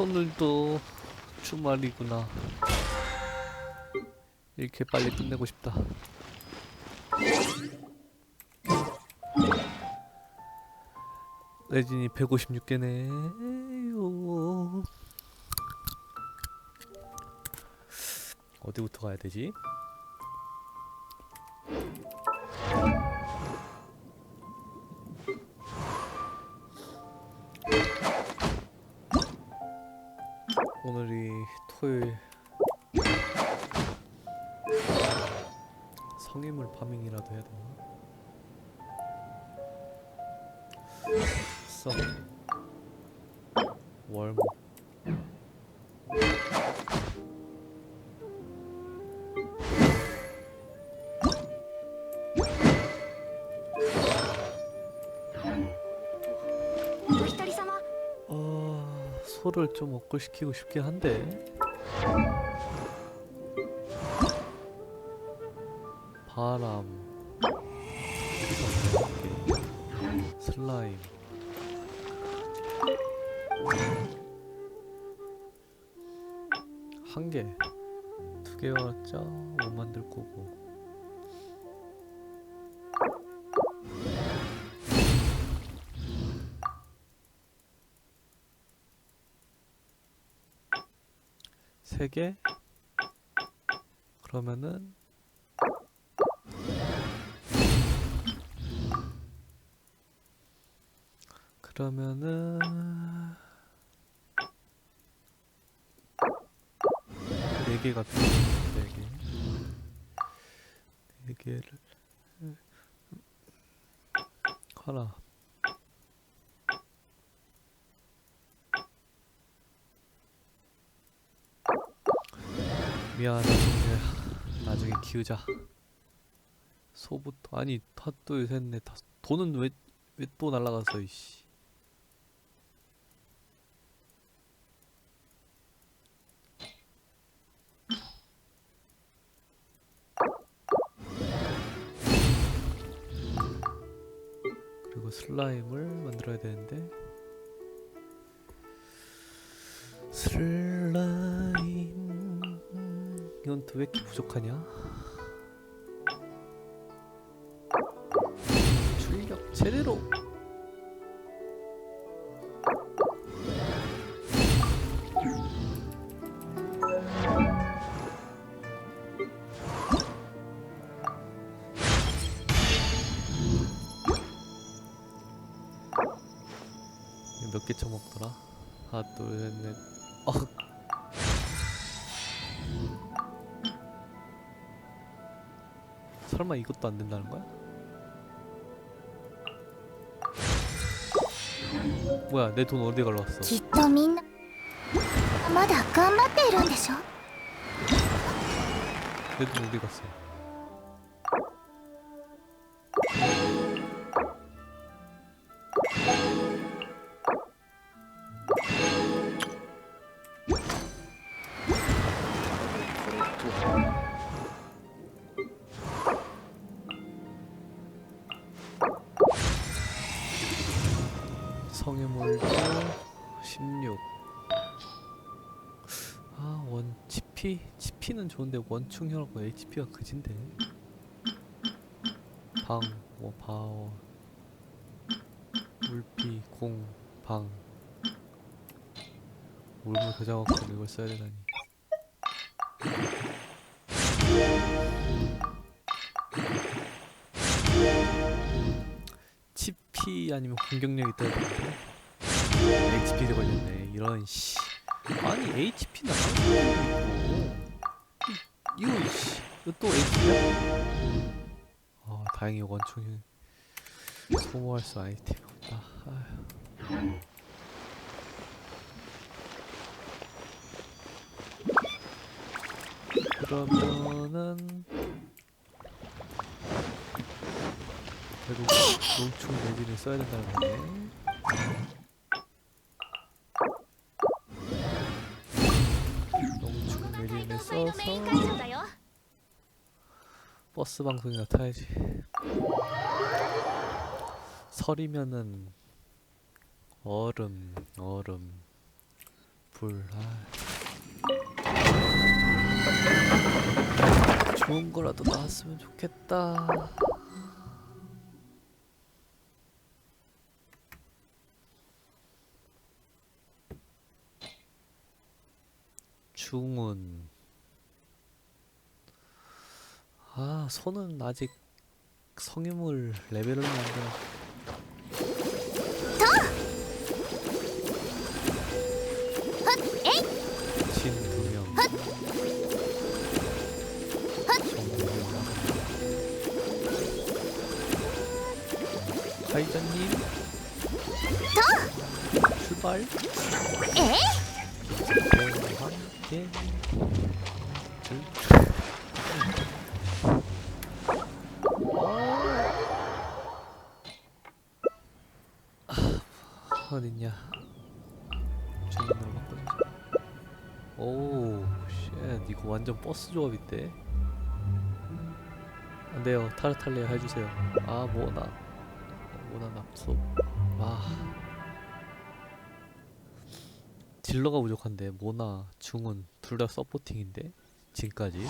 오늘도 주말이구나. 이렇게 빨리 끝내고 싶다. 레진이 156개네. 어디부터 가야 되지? 오늘이 토요일 성인물 파밍이라도 해야 되나? 써 소를 좀 업글시키고 싶긴 한데. 바람. 슬라임. 한 개, 두 개였죠? 못 만들 거고 세 개? 그러면은 그러면은 네 개가 필요해. 네 개. 네 개를 하나. 미안하다 동료야. 나중에 키우자. 소부터 아니 핫도 셋넷 다섯 돈은 왜 왜 또 날라갔어 이씨. 그리고 슬라임을 만들어야 되는데 슬라임 이건 또 왜 이렇게 부족하냐? 출력 제대로 몇개 쳐먹더라? 하나 둘 셋넷 어. 설마 이것도 안 된다는 거야? 뭐야 내 돈 어디 갈라왔어 きっとみんなまだ頑張っているんでしょ 내 돈 어디 갔어 좋은데 원충혈하고 HP가 그진데. 방, 뭐 바워, 물피, 공, 방. 물물 저장업글 이걸 써야 되다니. GP 아니면 공격력 있다 했는데 HP도 걸렸네. 이런 씨. 아니 HP는 한국도 이- 이거 또 HP야? 아 다행히 원총이 소모할 수 아이템이 없다 아휴. 그러면은 결국 농축 매진을 써야 된다는 거네 버스 방송이나 타야지. 설이면은 얼음, 얼음, 불. 아. 좋은 거라도 나왔으면 좋겠다. 중운. 아, 손은 아직. 진두 명. 정도면. 카이자님. 출발. 에? 함께. 들. 완전 버스 조합인데. 안 돼요, 타르탈레 해주세요. 아, 모나, 모나 납소. 와, 딜러가 부족한데 모나, 중은 둘 다 서포팅인데 지금까지.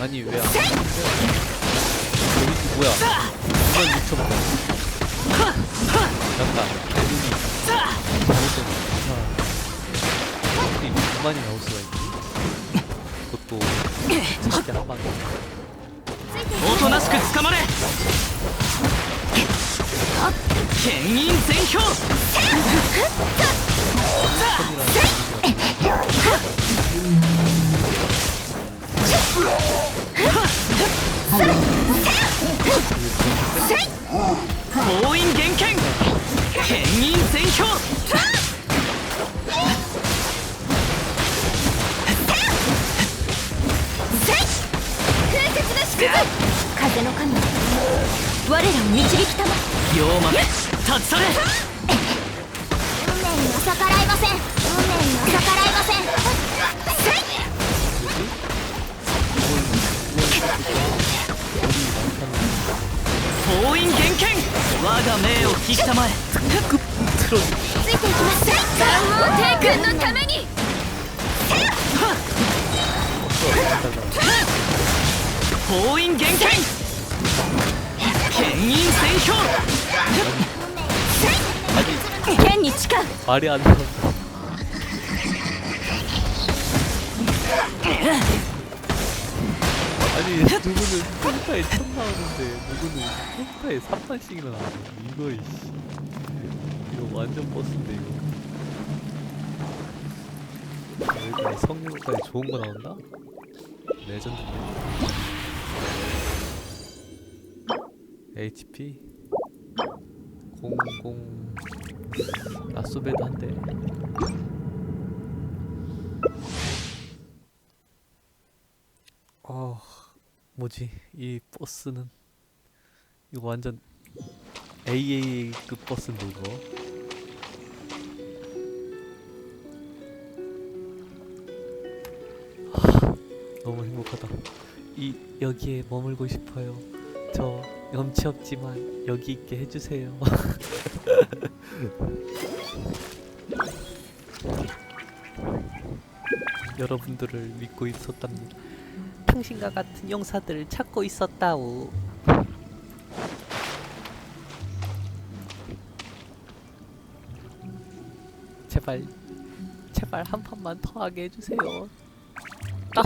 아니 왜안 여기 뭐야? 이만 미쳐봐. 잠깐. 애들이 잘못된 거. 이 그만이 나올 수가 있니? 그것도 찾기 한 방. おとなしく捕まれ 牽引全票封印厳剣牽引全票風の神我らを導きたま妖魔立ち去れ。運命には逆らいません。運命には逆らいません。厳剣我が命を聞きたまえ。ついていきます。三王帝君のために。封印厳剣牽引全票剣に誓う 말이 안 나와. 아니 누구는 평타에 천 나오는데 누구는 평타에 3판씩이나 나오네 이거 이씨 이거 완전 버스인데 이거 여기 성능까지 좋은 거 나온다? 레전드인 00 라소베드 한대 어 뭐지? 이 버스는 이거 완전 AA급 버스인데 이거? 하, 너무 행복하다. 이 여기에 머물고 싶어요. 저 염치 없지만 여기 있게 해주세요 여러분들을 믿고 있었답니다. 당신과 같은 용사들을 찾고 있었다오. 제발, 제발 한 판만 더 하게 해주세요. 딱.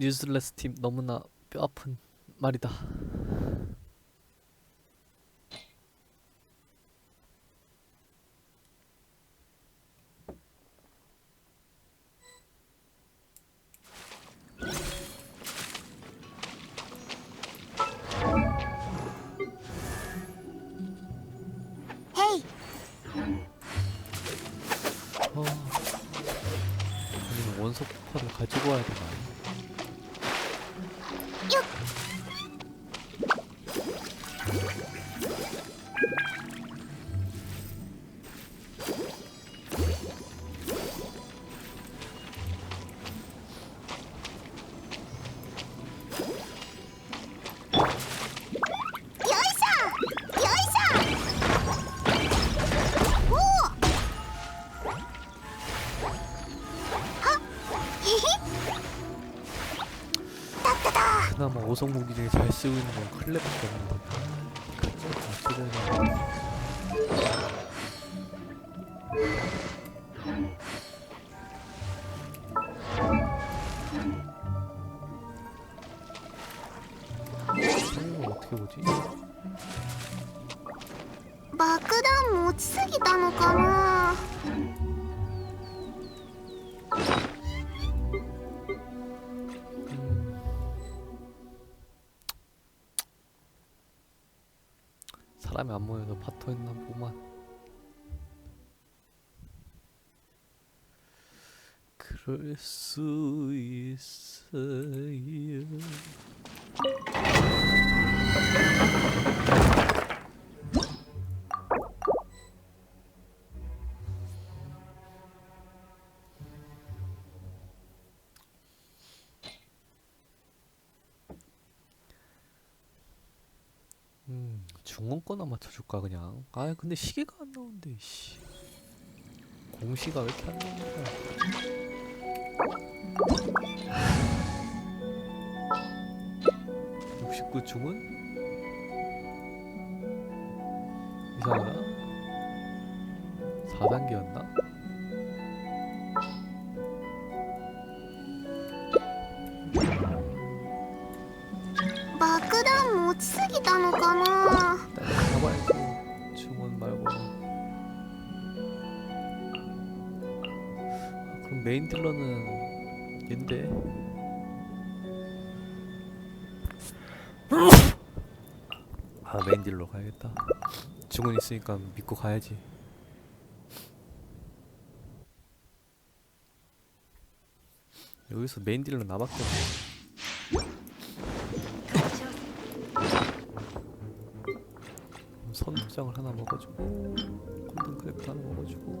뉴슬레스 팀 너무나 뼈아픈 말이다 가지고 와야 되나 だ 그나마 오성 무기 중에 잘 쓰고 있는 건 클레밖에 없는데 아, 어찌되나 성공을 어떻게 보지? 爆弾持ちすぎたのかな 사람이 안 모여서 파토했나 보만. 그럴 수 있어요 중원 거나 맞춰줄까 그냥? 아 근데 시계가 안 나오는데 씨. 공시가 왜 이렇게 안 나오는 거야 69 중은 이상하다. 4단계였나? 딜러는 얜데 아 딜러 가야겠다. 중원 있으니까 믿고 가야지. 여기서 나밖에 없네. 선부장을 하나 먹어주고 크랩트 하나 먹어주고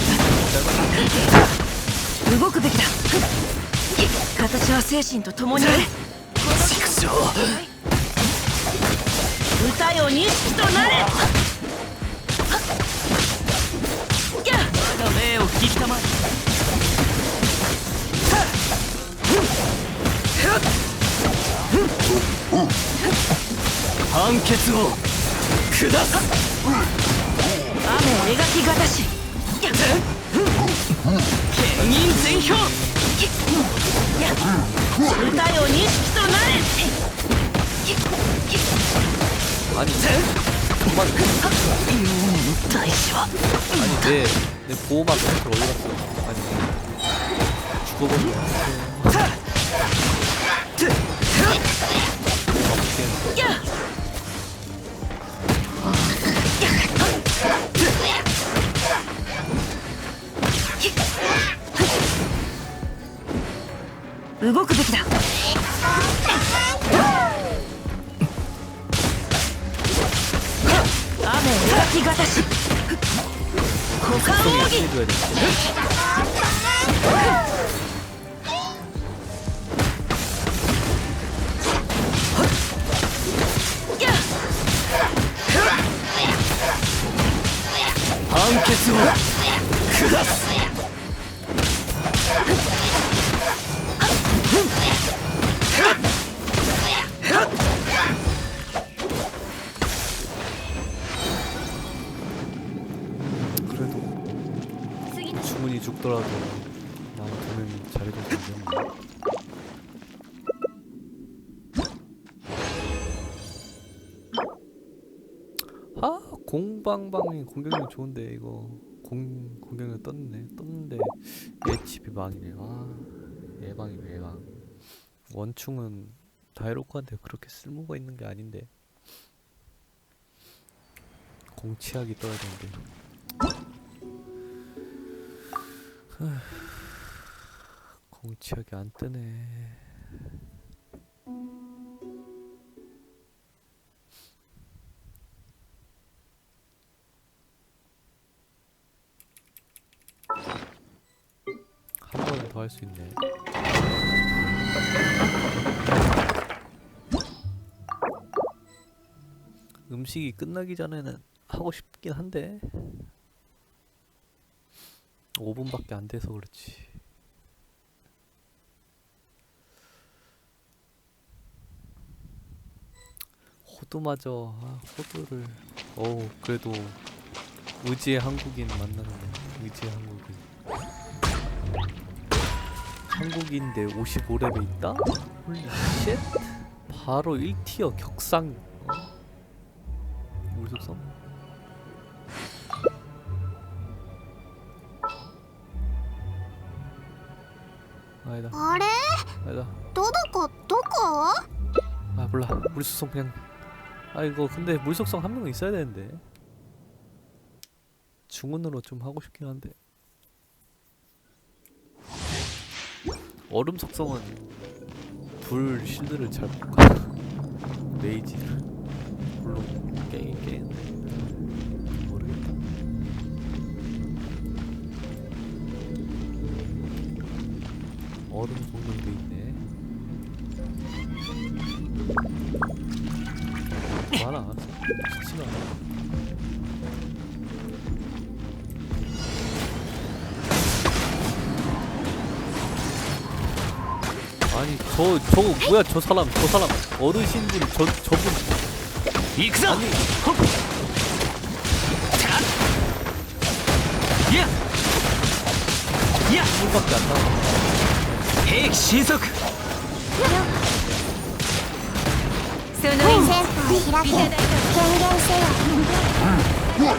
動くべきだ。形は精神と共にあれ。畜生歌よ錦となれ我が命を聞きたまえ。判決を下す。雨描きがたし剣銀全票歌よ錦となれ 아니 그만 大事は 아니 내, 내 보호막 상태 어디 갔어 아니 죽어버려 보호막 어 動くぞ 죽더라도 나는 돈은 잘해줄 수 있는 아 공방방이 공격력 좋은데 이거 공 공격력 떴네 떴는데 HP 망이네. 아 예방이네 예방? 원충은 다이로크한테 그렇게 쓸모가 있는 게 아닌데. 공치약이 떠야 되는데 공치약이 안 뜨네. 한 번에 더할 수 있네. 음식이 끝나기 전에는 하고 싶긴 한데 5분밖에 안 돼서 그렇지. 호두마저 아, 호두를 어 그래도 의지의 한국인 만나는 의지의 한국인 한국인데 55렙에 있다? 홀리 쉣 바로 1티어 격상 바다가 녹아? 아 몰라. 물 속성 그냥. 아 이거 근데 물 속성 한 명 있어야 되는데. 중은으로 좀 하고 싶긴 한데. 얼음 속성은 불 실드를 잘 못가. 레이지를 물로 깨긴 깨는데. 모르겠다. 얼음 속는 레이지 가 않아 아니 저 저거 뭐야 저 사람 저 사람 어르신분 저 저분 行くぞ 아니 いやいや 물밖에 안 나와 兵器神速その戦法 開け権限せよ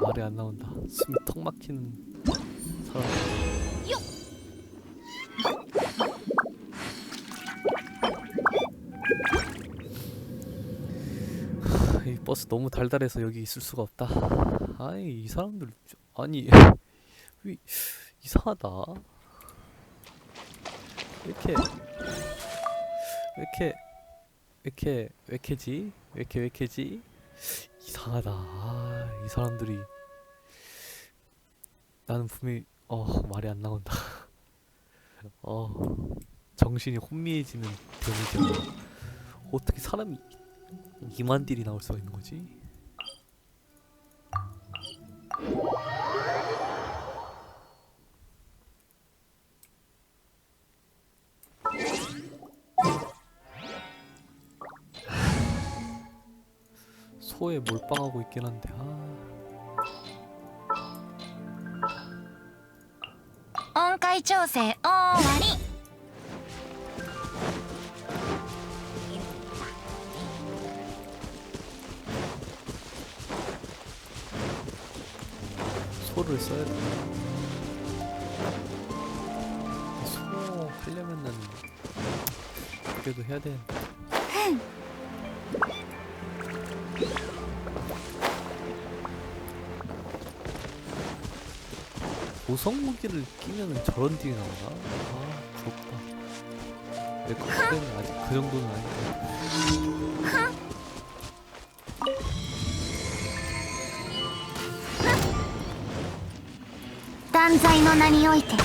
말이 안 나온다 숨이 턱 막히는 사람 하, 이 버스 너무 달달해서 여기 있을 수가 없다 아이 이 사람들 좀- 아니 왜 이상하다 왜 이렇게 왜 이렇게 왜 이렇게 왜 이렇게지? 왜 이렇게 왜 이렇게지? 이상하다. 사람들이 나는 분명히 어 말이 안 나온다. 어 정신이 혼미해지는 데미지가 어떻게 사람이 2만 딜이 나올 수가 있는 거지? 코어에 몰빵하고 있긴 한데 아. 온가이 조세 오와리. 소를 써야 돼. 소 하려면은 그래도 해야 돼. 보석 무기를 끼면은 저런 딜이 나오나? 아 부럽다. 내 컴퓨터는 아직 그 정도는 아닌데. 断罪の名において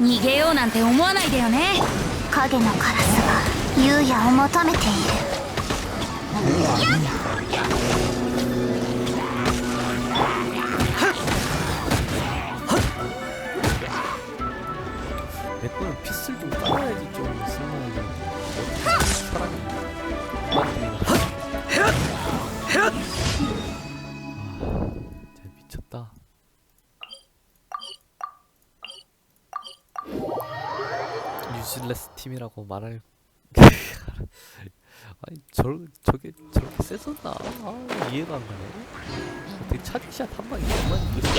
逃げようなんて思わないでよね。影のカラスが優也を求めている 팀이라고 말할 아니 저 저게 저렇게 세졌나? 아, 이해가 안 가네. 어떻게 차디샷 한 방에 정말 이겼어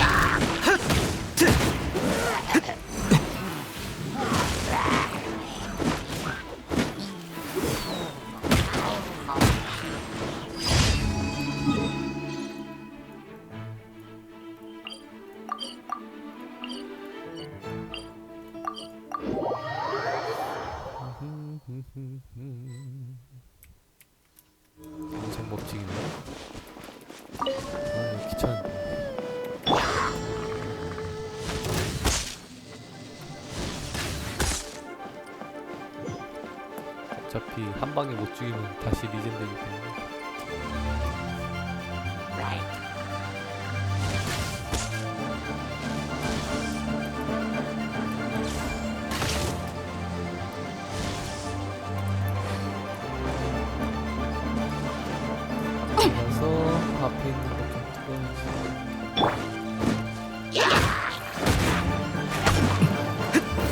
방에 못 죽이면 다시 리젠 되기 때문에. 그래서 앞에 있는 것좀 뜯어야지.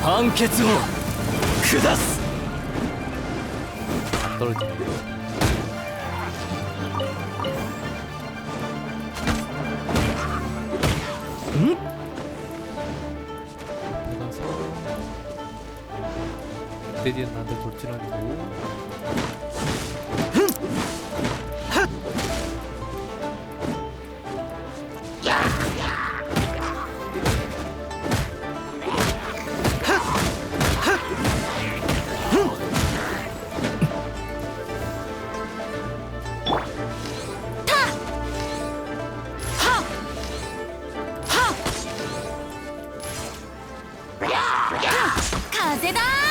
判決を下す 안 떨어지네. 응? 들어가서 대디는 나한테 돌진하고 風だ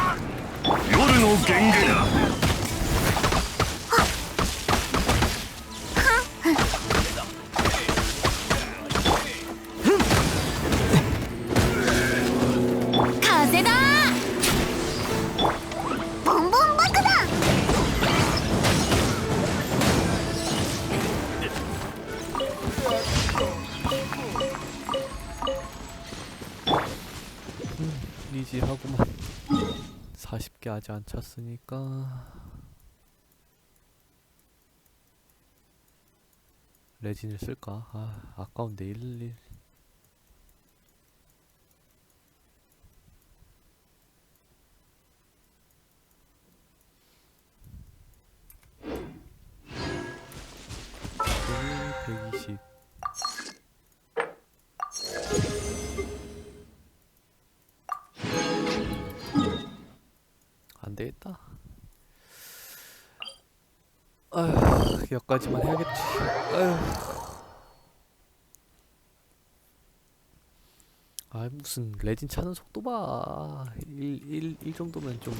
夜の源源だ。 아직 안 찼으니까 레진을 쓸까? 아 아까운데 11 120 되겠다. 아휴, 여기까지만 해야겠지. 아휴. 아, 무슨 레진 차는 속도 봐. 1, 1, 1 정도면 좀